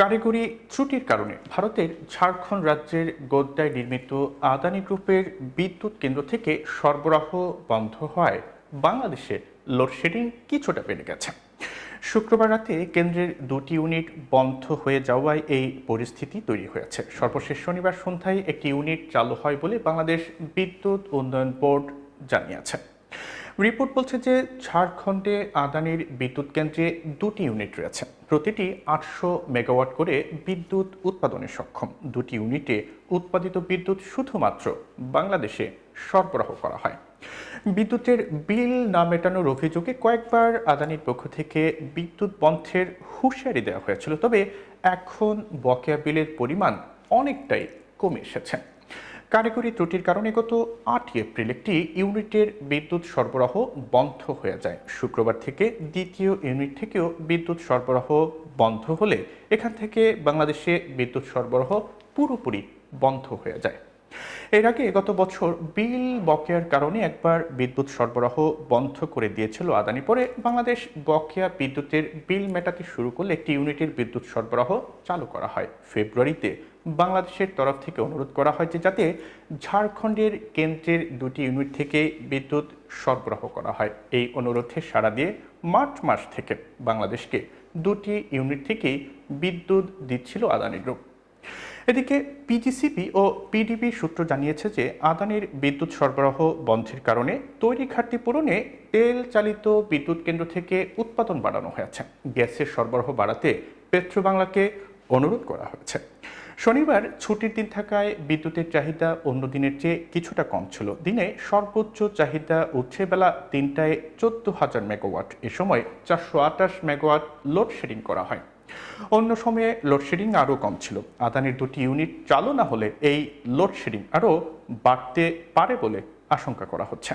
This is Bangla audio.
কারিগরি ত্রুটির কারণে ভারতের ঝাড়খণ্ড রাজ্যের গোদ্দায় নির্মিত আদানি গ্রুপের বিদ্যুৎ কেন্দ্র থেকে সরবরাহ বন্ধ হওয়ায় বাংলাদেশে লোডশেডিং কিছুটা বেড়ে গেছে। শুক্রবার রাতে কেন্দ্রের দুটি ইউনিট বন্ধ হয়ে যাওয়ায় এই পরিস্থিতি তৈরি হয়েছে। সর্বশেষ শনিবার সন্ধ্যায় একটি ইউনিট চালু হয় বলে বাংলাদেশ বিদ্যুৎ উন্নয়ন বোর্ড জানিয়েছে। রিপোর্ট বলছে যে ঝাড়খণ্ডে আদানির বিদ্যুৎ কেন্দ্রে দুটি ইউনিট রয়েছে। প্রতিটি আটশো মেগাওয়াট করে বিদ্যুৎ উৎপাদনে সক্ষম। দুটি ইউনিটে উৎপাদিত বিদ্যুৎ শুধুমাত্র বাংলাদেশে সরবরাহ করা হয়। বিদ্যুতের বিল না মেটানোর অভিযোগে কয়েকবার আদানির পক্ষ থেকে বিদ্যুৎ বন্ধের হুঁশিয়ারি দেওয়া হয়েছিল। তবে এখন বকেয়া বিলের পরিমাণ অনেকটাই কমে এসেছে। কারিগরি ত্রুটির কারণে গত আট এপ্রিল একটি ইউনিটের বিদ্যুৎ সরবরাহ বন্ধ হয়ে যায়। শুক্রবার থেকে দ্বিতীয় ইউনিট থেকেও বিদ্যুৎ সরবরাহ বন্ধ হলে এখান থেকে বাংলাদেশে বিদ্যুৎ সরবরাহ পুরোপুরি বন্ধ হয়ে যায়। এর আগে গত বছর বিল বকেয়ার কারণে একবার বিদ্যুৎ সরবরাহ বন্ধ করে দিয়েছিল আদানি। পরে বাংলাদেশ বকেয়া বিদ্যুতের বিল মেটাতে শুরু করলে একটি ইউনিটের বিদ্যুৎ সরবরাহ চালু করা হয়। ফেব্রুয়ারিতে বাংলাদেশের তরফ থেকে অনুরোধ করা হয় যে যাতে ঝাড়খণ্ডের কেন্দ্রের দুটি ইউনিট থেকে বিদ্যুৎ সরবরাহ করা হয়। এই অনুরোধে সাড়া দিয়ে মার্চ মাস থেকে বাংলাদেশকে দুটি ইউনিট থেকেই বিদ্যুৎ দিচ্ছিল আদানি গ্রুপ। এদিকে পিজিসিপি ও পিডিবি সূত্র জানিয়েছে যে আদানির বিদ্যুৎ সরবরাহ বন্ধের কারণে তৈরি ঘাটতি পূরণে তেল চালিত বিদ্যুৎ কেন্দ্র থেকে উৎপাদন বাড়ানো হয়েছে। গ্যাসের সরবরাহ বাড়াতে পেট্রোবাংলাকে অনুরোধ করা হয়েছে। শনিবার ছুটির দিন থাকায় বিদ্যুতের চাহিদা অন্য দিনের চেয়ে কিছুটা কম ছিল। দিনে সর্বোচ্চ চাহিদা উঠছে বেলা তিনটায় চোদ্দ হাজার মেগাওয়াট। এ সময় চারশো আটাশ মেগাওয়াট লোডশেডিং করা হয়। অন্য সময়ে লোডশেডিং আরও কম ছিল। আদানির দুটি ইউনিট চালু না হলে এই লোডশেডিং আরও বাড়তে পারে বলে আশঙ্কা করা হচ্ছে।